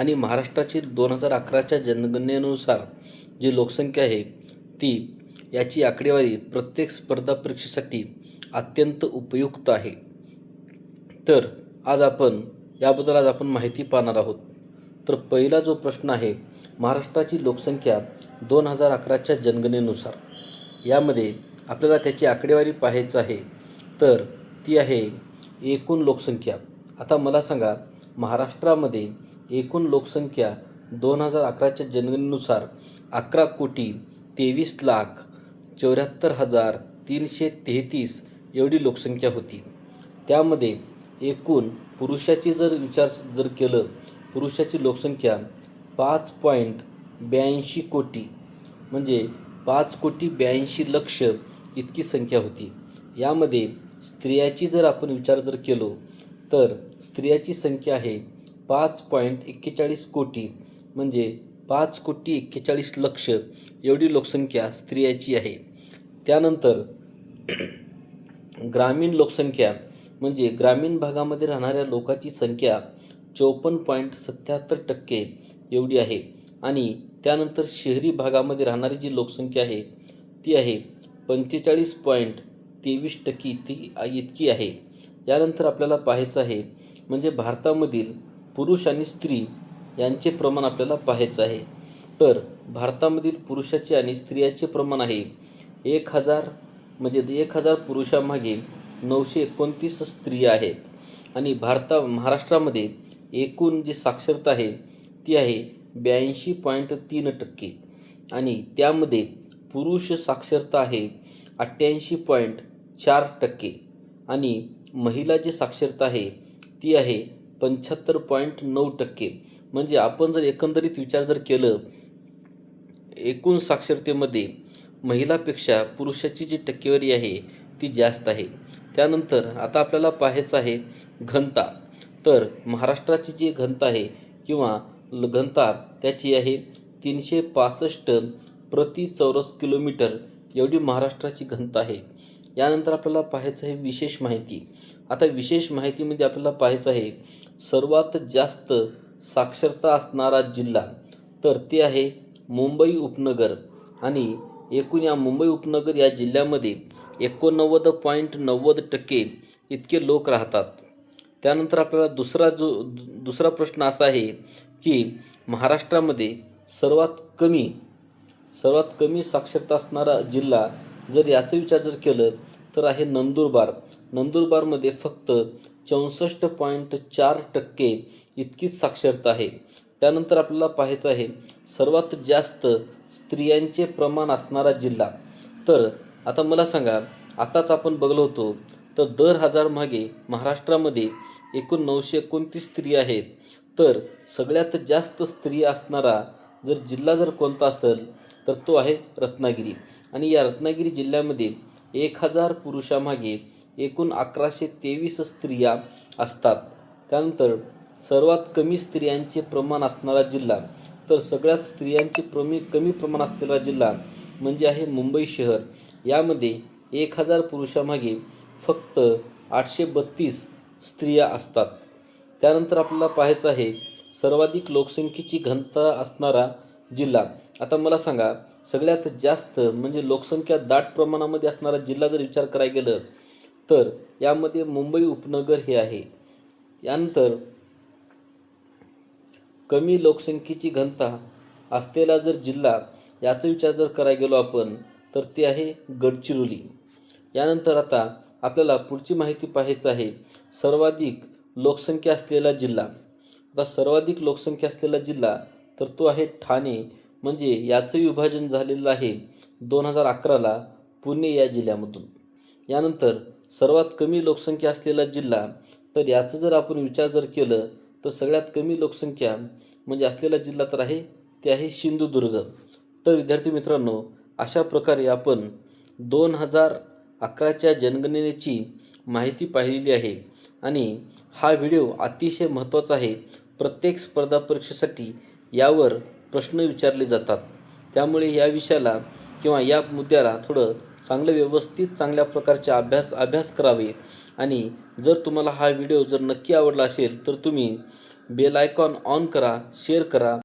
आणि महाराष्ट्राची दोन हजार अकराच्या जनगणनेनुसार जी लोकसंख्या आहे ती याची आकडेवारी प्रत्येक स्पर्धा परीक्षेसाठी अत्यंत उपयुक्त आहे. तर आज आपण याबद्दल आज आपण माहिती पाहणार आहोत. तर पहिला जो प्रश्न आहे महाराष्ट्राची लोकसंख्या दोन हजार अकराच्या जनगणनेनुसार. यामध्ये आपल्याला त्याची आकडेवारी पाहायचं आहे. तर ती आहे एकूण लोकसंख्या. आता मला सांगा महाराष्ट्रामध्ये एकूण लोकसंख्या दोन हजार अकराच्या जनगणनेनुसार अकरा कोटी तेवीस लाख चौऱ्याहत्तर हजार तीनशे तेहतीस एवढी लोकसंख्या होती. त्यामध्ये एकूण पुरुषाची जर विचार जर केलं पुरुषाची लोकसंख्या पाच पॉईंट ब्याऐंशी कोटी म्हणजे पाच कोटी ब्याऐंशी लक्ष इतकी संख्या होती. यामध्ये स्त्रियाची जर आपण विचार जर केलो तर स्त्रियाची संख्या आहे पाच पॉईंट एक्केचाळीस कोटी. म्हणजे पाच कोटी एक्केचाळीस लक्ष एवढी लोकसंख्या स्त्रियाची आहे. त्यानंतर ग्रामीण लोकसंख्या म्हणजे ग्रामीण भागामध्ये राहणाऱ्या लोकांची संख्या चौपन्न पॉईंट सत्याहत्तर टक्के एवढी आहे. आणि त्यानंतर शहरी भागामध्ये राहणारी जी लोकसंख्या आहे ती आहे पंचेचाळीस पॉईंट तेवीस टक्के इतकी इतकी आहे. यानंतर आपल्याला पाहायचं आहे म्हणजे भारतामधील पुरुष आणि स्त्री यांचे प्रमाण आपल्याला पाहायचं आहे. तर भारतामधील पुरुषाचे आणि स्त्रियाचे प्रमाण आहे एक हजार म्हणजे एक हजार पुरुषामागे नऊशे एकोणतीस स्त्रिया आहेत. आणि भारता महाराष्ट्रामध्ये एकूण जी साक्षरता आहे ती आहे ब्याऐंशी पॉईंट तीन टक्के. आणि त्यामध्ये पुरुष साक्षरता आहे अठ्ठ्याऐंशी पॉईंट चार टक्के. आणि महिला जी साक्षरता आहे ती आहे पंच्याहत्तर पॉईंट नऊ टक्के. म्हणजे आपण जर एकंदरीत विचार जर केलं एकूण साक्षरतेमध्ये महिलापेक्षा पुरुषाची जी टक्केवारी आहे ती जास्त आहे. त्यानंतर आता आपल्याला पाहायचं आहे घनता. तर महाराष्ट्राची जी घनता आहे किंवा ल- घनता त्याची आहे तीनशे पासष्ट प्रति चौरस किलोमीटर. एवढी महाराष्ट्राची घनता आहे. यानंतर आपल्याला पाहायचं आहे विशेष माहिती. आता विशेष माहितीमध्ये आपल्याला पाहायचं आहे सर्वात जास्त साक्षरता असणारा जिल्हा तर ते आहे मुंबई उपनगर. आणि एकूण या मुंबई उपनगर या जिल्ह्यामध्ये एकोणनव्वद पॉईंट नव्वद टक्के इतके लोक राहतात. त्यानंतर आपल्याला दुसरा जो दु- दुसरा प्रश्न असा आहे की महाराष्ट्रामध्ये सर्वात कमी सर्वात कमी साक्षरता असणारा जिल्हा जर याचा विचार जर केलं तर आहे नंदुरबार. नंदुरबारमध्ये फक्त चौसष्ट पॉईंट चार टक्के इतकीच साक्षरता आहे. त्यानंतर आपल्याला पाहायचं आहे सर्वात जास्त स्त्रियांचे प्रमाण असणारा जिल्हा. तर आता मला सांगा आताच आपण बघलो होतो तर दर हजार मागे महाराष्ट्रामध्ये एकूण नऊशे एकोणतीस स्त्री आहेत. तर सगळ्यात जास्त स्त्रिया असणारा जर जिल्हा जर कोणता असेल तर तो आहे रत्नागिरी. आणि या रत्नागिरी जिल्ह्यामध्ये एक हजार पुरुषामागे एकूण अकराशे तेवीस स्त्रिया असतात. त्यानंतर सर्वात कमी स्त्रियांचे प्रमाण असणारा जिल्हा तर सगळ्यात स्त्रियांचे प्रमी कमी प्रमाण असलेला जिल्हा म्हणजे आहे मुंबई शहर. यामध्ये एक हजार पुरुषामागे फक्त आठशे बत्तीस स्त्रिया असतात. त्यानंतर आपल्याला पाहायचं आहे सर्वाधिक लोकसंख्येची घनता असणारा जिल्हा. आता मला सांगा सगळ्यात जास्त म्हणजे लोकसंख्या दाट प्रमाणामध्ये असणारा जिल्हा जर विचार करायला गेलं तर यामध्ये मुंबई उपनगर हे आहे. यानंतर कमी लोकसंख्येची घनता असलेला जर जिल्हा याचा विचार जर करायला गेलो आपण तर ते आहे गडचिरोली. यानंतर आता आपल्याला पुढची माहिती पाहायचं आहे सर्वाधिक लोकसंख्या असलेला जिल्हा. आता सर्वाधिक लोकसंख्या असलेला जिल्हा तर तो आहे ठाणे. म्हणजे याचं विभाजन झालेलं आहे दोन हजार अकराला पुणे या जिल्ह्यामधून. यानंतर सर्वात कमी लोकसंख्या असलेला जिल्हा तर याचं जर आपण विचार जर केलं तर सगळ्यात कमी लोकसंख्या म्हणजे असलेला जिल्हा तर आहे ते आहे सिंधुदुर्ग. तर विद्यार्थी मित्रांनो अशा प्रकारे आपण दोन हजार अकराच्या जनगणनेची माहिती पाहिलेली आहे. आणि हा व्हिडिओ अतिशय महत्त्वाचा आहे. प्रत्येक स्पर्धा परीक्षेसाठी यावर प्रश्न विचारले जातात. त्यामुळे या विषयाला किंवा या मुद्द्याला थोडं चांगलं व्यवस्थित चांगल्या प्रकारचे अभ्यास अभ्यास करावे. आणि जर तुम्हाला हा व्हिडिओ जर नक्की आवडला असेल तर तुम्ही बेल आयकॉन ऑन करा शेअर करा.